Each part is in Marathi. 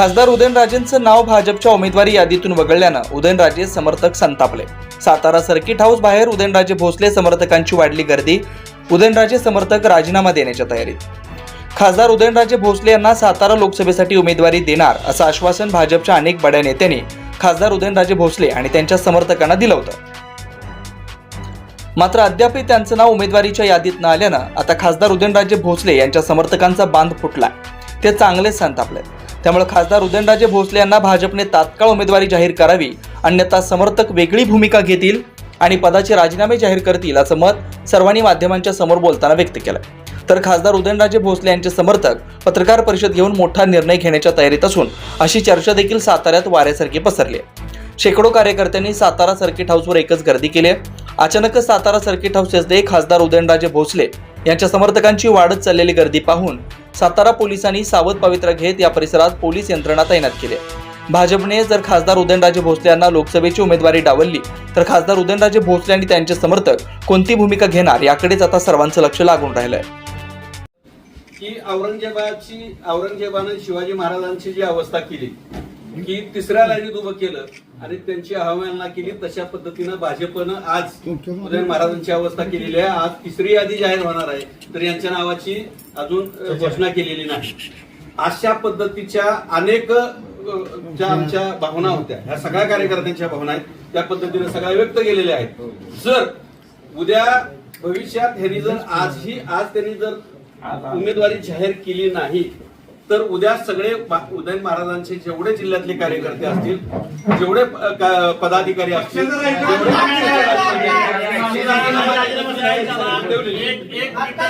खासदार उदयनराजेंचं नाव भाजपच्या उमेदवारी यादीतून वगळल्यानं उदयनराजे समर्थक संतापले. सातारा सर्किट हाऊस बाहेर उदयनराजे भोसले समर्थकांची वाढली गर्दी उदयनराजे समर्थक राजीनामा देण्याच्या तयारीत. खासदार उदयनराजे भोसले यांना सातारा लोकसभेसाठी उमेदवारी देणार असं आश्वासन भाजपच्या अनेक बड्या नेत्यांनी खासदार उदयनराजे भोसले आणि त्यांच्या समर्थकांना दिलं होतं. मात्र अद्यापही त्यांचं नाव उमेदवारीच्या यादीत न आल्यानं आता खासदार उदयनराजे भोसले यांच्या समर्थकांचा बांध फुटला ते चांगलेच संतापले त्यामुळे खासदार उदयनराजे भोसले यांना भाजपने तात्काळ उमेदवारी जाहीर करावी अन्यथा समर्थक वेगळी भूमिका घेतील आणि पदाचे राजीनामे जाहीर करतील असं मत सर्वांनी माध्यमांच्या समोर बोलताना व्यक्त केलं तर खासदार उदयनराजे भोसले यांचे समर्थक पत्रकार परिषद घेऊन मोठा निर्णय घेण्याच्या तयारीत असून अशी चर्चा देखील साताऱ्यात वाऱ्यासारखी पसरली आहे. शेकडो कार्यकर्त्यांनी सातारा सर्किट हाऊसवर एकच गर्दी केली आहे अचानकच सातारा सर्किट हाऊस खासदार उदयनराजे भोसले यांच्या समर्थकांची वाढत चाललेली गर्दी पाहून सातारा पोलिसांनी सावध पवित्रा घेत या परिसरात पोलीस यंत्रणा तैनात केली. भाजपने जर खासदार उदयनराजे भोसले यांना लोकसभेची उमेदवारी डावलली तर खासदार उदयनराजे भोसले आणि त्यांचे समर्थक कोणती भूमिका घेणार याकडेच आता सर्वांचं लक्ष लागून राहिलंय. की औरंगजेबाची औरंगजेबानं शिवाजी महाराजांची जी अवस्था केली की तिसऱ्या लाईनीत उभं केलं आणि त्यांची अवहेलना केली तशा पद्धतीनं भाजपनं आज उदय महाराजांची अवस्था केलेली आहे. आज तिसरी यादी जाहीर होणार आहे. तर यांच्या नावाची अजून घोषणा केलेली नाही. अशा पद्धतीच्या अनेक ज्या आमच्या भावना होत्या ह्या सगळ्या कार्यकर्त्यांच्या भावना आहेत त्या पद्धतीने सगळ्या व्यक्त केलेल्या आहेत. जर उद्या भविष्यात ह्यांनी जर आजही आज त्यांनी जर उमेदवारी जाहीर केली नाही तर उद्या सगळे उदयन महाराजांचे जेवढे जिल्ह्यातले कार्यकर्ते असतील जेवढे का- पदाधिकारी असतील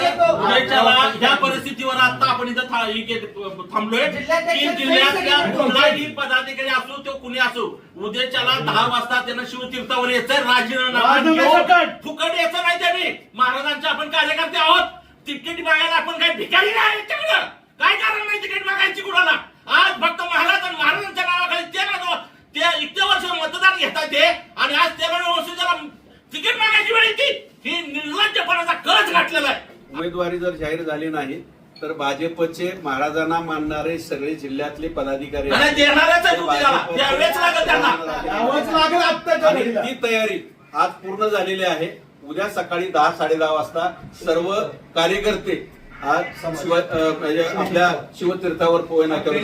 ह्या परिस्थितीवर आता आपण इथं थांबलोय. तीन जिल्ह्यातल्या कुठलाही पदाधिकारी असो तो कुणी असो. उद्याच्याला दहा वाजता त्यांना शिवतीर्थावर यायचं राजीनामा फुकट यायचं नाही त्यांनी. महाराजांचे आपण कार्यकर्ते आहोत. तिकीट मागायला आपण काही भिकारी नाही काय कारण नाही तिकीट मागायची कुणाला? आज फक्त महाराज आणि महाराजांच्या नावाखाली ते ना ते इतके वर्ष मतदान घेतात ते आणि आज ते तिकीट मागायची वेळ येते ही निर्लज्जपणाचा कळच घातलेला आहे. उमेदवारी जर जाहीर झाली नाही तर भाजपचे महाराजांना मानणारे सगळे जिल्ह्यातले पदाधिकारी ते ती तयारी आज पूर्ण झालेली आहे. उद्या सकाळी दहा साडे दहा वाजता सर्व कार्यकर्ते आज शिव म्हणजे आपल्या शिवतीर्थावर पोहे नाक्यावर